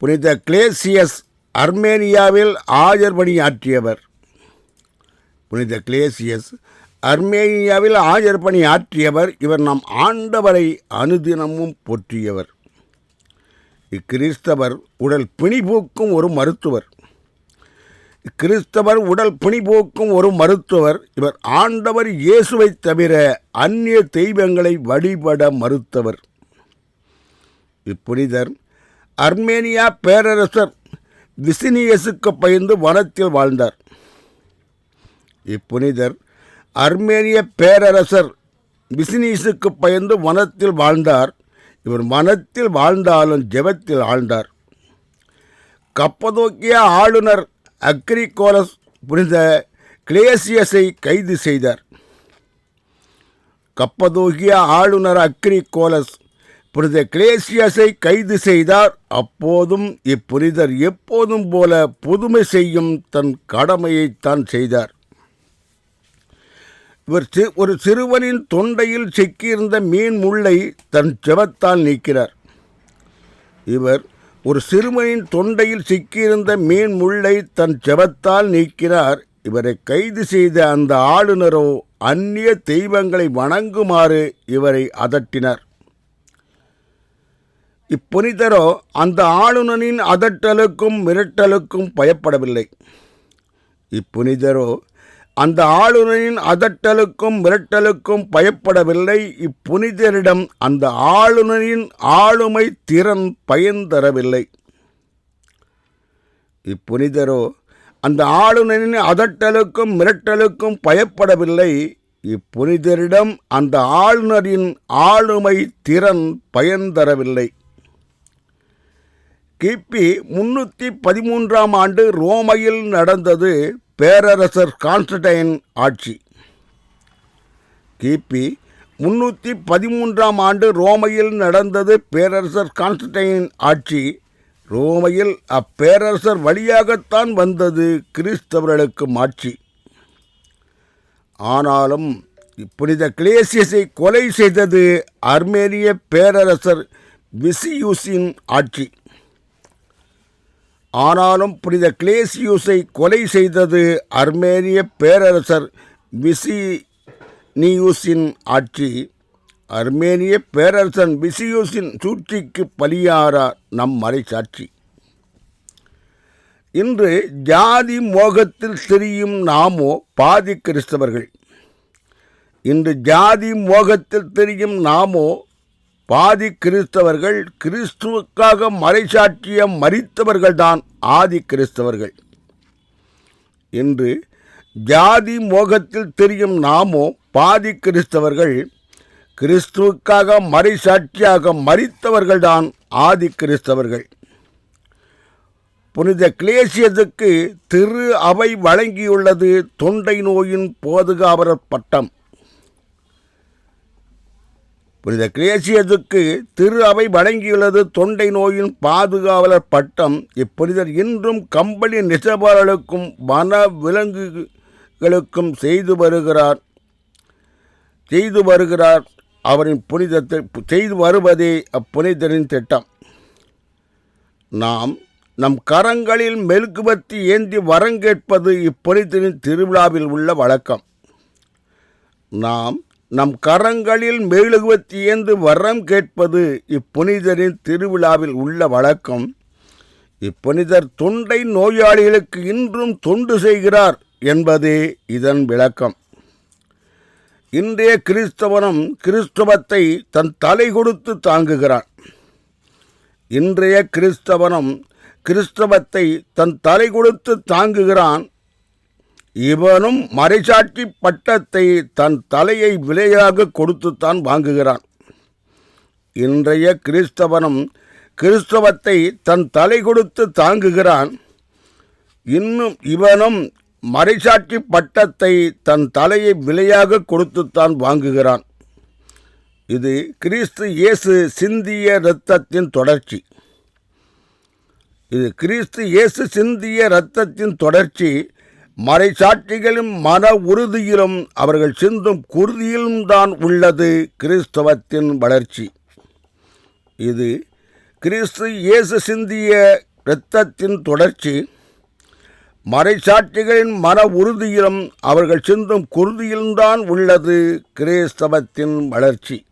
புனித கிளேசியஸ் அர்மேனியாவில் ஆஜர் பணியாற்றியவர் புனித கிளேசியஸ் அர்மேனியாவில் ஆஜர் பணி ஆற்றியவர் இவர் நம் ஆண்டவரை அனுதினமும் போற்றியவர். இக்கிறிஸ்தவர் உடல் பிணிபோக்கும் ஒரு மருத்துவர். கிறிஸ்தவர் உடல் பிணிபோக்கும் ஒரு மருத்துவர். இவர் ஆண்டவர் இயேசுவைத் தவிர அந்நிய தெய்வங்களை வழிபட மறுத்தவர். இப்புனிதர் அர்மேனியா பேரரசர் விசினியஸுக்கு பயந்து வனத்தில் வாழ்ந்தார். இப்புனிதர் அர்மேனிய பேரரசர் விசினியஸுக்கு பயந்து வனத்தில் வாழ்ந்தார். இவர் வனத்தில் வாழ்ந்தாலும் ஜெபத்தில் ஆழ்ந்தார். கப்பதோக்கிய ஆளுநர் அக்ரிகோலஸ் புனித கிளேசியஸை கைது செய்தார். கப்பதோகிய ஆளுநர் அக்ரிகோலஸ் புனித கிளேசியஸை கைது செய்தார். அப்போதும் இப்புனிதர் எப்போதும் போல புதுமை செய்யும் தன் கடமையைத்தான் செய்தார். இவர் ஒரு சிறுவனின் தொண்டையில் சிக்கியிருந்த மீன் முள்ளை தன் செவத்தால் நீக்கிறார் இவர் ஒரு சிறுவனின் தொண்டையில் சிக்கியிருந்த மீன் முள்ளை தன் செவத்தால் நீக்கிறார் இவரை கைது செய்த அந்த ஆளுநரோ அந்நிய தெய்வங்களை வணங்குமாறு இவரை அதட்டினார். இப்புனிதரோ அந்த ஆளுநனின் அதட்டலுக்கும் மிரட்டலுக்கும் பயப்படவில்லை. இப்புனிதரோ அந்த ஆளுநரின் அதட்டலுக்கும் மிரட்டலுக்கும் பயப்படவில்லை. இப்புனிதரிடம் அந்த ஆளுநரின் ஆளுமை திறன் பயன் தரவில்லை இப்புனிதரோ அந்த ஆளுநரின் அதட்டலுக்கும் மிரட்டலுக்கும் பயப்படவில்லை. இப்புனிதரிடம் அந்த ஆளுநரின் ஆளுமை திறன் பயன் தரவில்லை கிபி முன்னூற்றி பதிமூன்றாம் ஆண்டு ரோமையில் நடந்தது பேரரசர் கான்ஸ்டன்டைன் ஆட்சி. கிபி முன்னூற்றி பதிமூன்றாம் ஆண்டு ரோமையில் நடந்தது பேரரசர் கான்ஸ்டன்டைன் ஆட்சி. ரோமையில் அப்பேரரசர் வழியாகத்தான் வந்தது கிறிஸ்தவர்களுக்கு ஆட்சி ஆனாலும் புனித கிளேசியஸை கொலை செய்தது அர்மேனிய பேரரசர் விசியூசின் ஆட்சி. ஆனாலும் புனித கிளேசியூஸை கொலை செய்தது அர்மேனிய பேரரசர் விசினியூஸின் ஆட்சி. அர்மேனிய பேரரசன் விசியூஸின் சூழ்ச்சிக்கு பலியாரார் நம் மறைசாட்சி. இன்று ஜாதி மோகத்தில் திரியும் நாமோ பாதி கிறிஸ்தவர்கள். இன்று ஜாதி மோகத்தில் திரியும் நாமோ பாதி கிறிஸ்தவர்கள் கிறிஸ்துவுக்காக மறைசாட்சியம் மறித்தவர்கள்தான் ஆதி கிறிஸ்தவர்கள். இன்று ஜாதி மோகத்தில் தெரியும் நாமோ பாதி கிறிஸ்தவர்கள் கிறிஸ்துவுக்காக மறைசாட்சியாக மறித்தவர்கள்தான் ஆதி கிறிஸ்தவர்கள். புனித கிளேசியத்துக்கு திரு அவை வழங்கியுள்ளது தொண்டை நோயின் போதுகாவலர் பட்டம். புனித கிரேசியத்துக்கு திரு அவை வழங்கியுள்ளது தொண்டை நோயின் பாதுகாவலர் பட்டம். இப்புனிதர் இன்றும் கம்பளி நெசவாளர்களுக்கும் வன விலங்குகளுக்கும் செய்து வருகிறார். செய்து வருகிறார் அவரின் புனிதத்தை செய்து வருவதே அப்புனிதரின் திட்டம். நாம் நம் கரங்களில் மெழுகுபத்தி ஏந்தி வரங்கேட்பது இப்புனிதரின் திருவிழாவில் உள்ள வழக்கம். நாம் நம் கரங்களில் மெழுகுவத்தி ஏந்து வரம் கேட்பது இப்புனிதரின் திருவிழாவில் உள்ள வழக்கம். இப்புனிதர் தொண்டை நோயாளிகளுக்கு இன்றும் தொண்டு செய்கிறார் என்பதே இதன் விளக்கம். இன்றைய கிறிஸ்தவனும் கிறிஸ்தவத்தை தன் தலை கொடுத்து தாங்குகிறான். இன்றைய கிறிஸ்தவனும் கிறிஸ்தவத்தை தன் தலை கொடுத்து தாங்குகிறான் இவனும் மறைசாட்சி பட்டத்தை தன் தலையை விலையாக கொடுத்துத்தான் வாங்குகிறான். இன்றைய கிறிஸ்தவனும் கிறிஸ்தவத்தை தன் தலை கொடுத்து தாங்குகிறான். இன்னும் இவனும் மறைசாட்சி பட்டத்தை தன் தலையை விலையாக கொடுத்துத்தான் வாங்குகிறான். இது கிறிஸ்து இயேசு சிந்திய இரத்தத்தின் தொடர்ச்சி. இது கிறிஸ்து இயேசு சிந்திய இரத்தத்தின் தொடர்ச்சி மறைசாட்சிகளும் மன உறுதியிலும் அவர்கள் சிந்தும் குருதியிலும் தான் உள்ளது கிறிஸ்தவத்தின் வளர்ச்சி. இது கிறிஸ்து இயேசு சிந்திய இரத்தத்தின் தொடர்ச்சி. மறைசாட்சிகளின் மன உறுதியிலும் அவர்கள் சிந்தும் குருதியில்தான் உள்ளது கிறிஸ்தவத்தின் வளர்ச்சி.